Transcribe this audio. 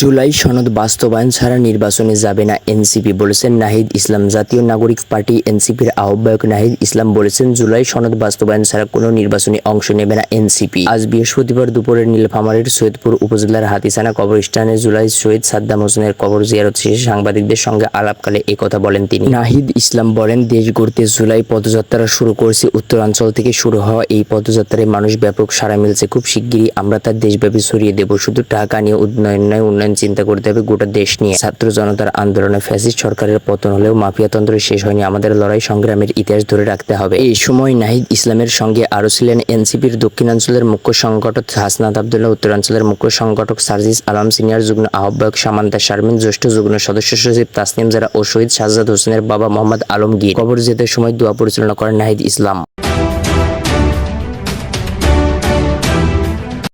জুলাই সনদ বাস্তবায়ন ছাড়া নির্বাচনে যাবে না এনসিপি বলেছেন নাহিদ ইসলাম। জাতীয় নাগরিক পার্টি এনসিপির আহ্বায়ক নাহিদ ইসলাম বলেছেন, জুলাই সনদ বাস্তবায়ন ছাড়া কোনো নির্বাচনে অংশ নেবে না এনসিপি আজ বৃহস্পতিবার দুপুরে নীলফামারীর সৈয়দপুর উপজেলার হাতিসানা কবরস্থানে জুলাই শহীদ সাদ্দাম হোসেনের কবর জিয়ারত শেষে সাংবাদিকদের সঙ্গে আলাপকালে এই কথা বলেন তিনি। নাহিদ ইসলাম বলেন, দেশ গড়তে জুলাই পদযাত্রা শুরু করেছে উত্তরাঞ্চল থেকে শুরু হওয়া এই পদযাত্রায় মানুষ ব্যাপক সাড়া মিলছে। খুব শিগগিরই আমরা তার দেশব্যাপী ছড়িয়ে দেব। শুধু টাকা নিয়ে উন্নয়ন নয়, উন্নয়ন চিন্তা করতে হবে, গোটা দেশ নিয়ে। ছাত্র জনতার আন্দোলনে ফ্যাসিস্ট সরকারের পতন হলেও মাফিয়াতন্ত্র শেষ হয়নি। আমাদের লড়াই সংগ্রামের ইতিহাস ধরে রাখতে হবে। এই সময় নাহিদ ইসলামের সঙ্গে আরও ছিলেন এনসিপির দক্ষিণাঞ্চলের মুখ্য সংগঠক হাসনাত আবদুল্লাহ, উত্তরাঞ্চলের মুখ্য সংগঠক সার্জিস আলম সিনিয়র যুগ্ম আহ্বায়ক সামান্তা শারমিন, জ্যেষ্ঠ যুগ্ম সদস্য সচিব তাসনিম জারা ও শহীদ শাহজাদ হোসেনের বাবা মোহাম্মদ আলমগীর। কবর যেতে সময় দোয়া পরিচালনা করেন নাহিদ ইসলাম।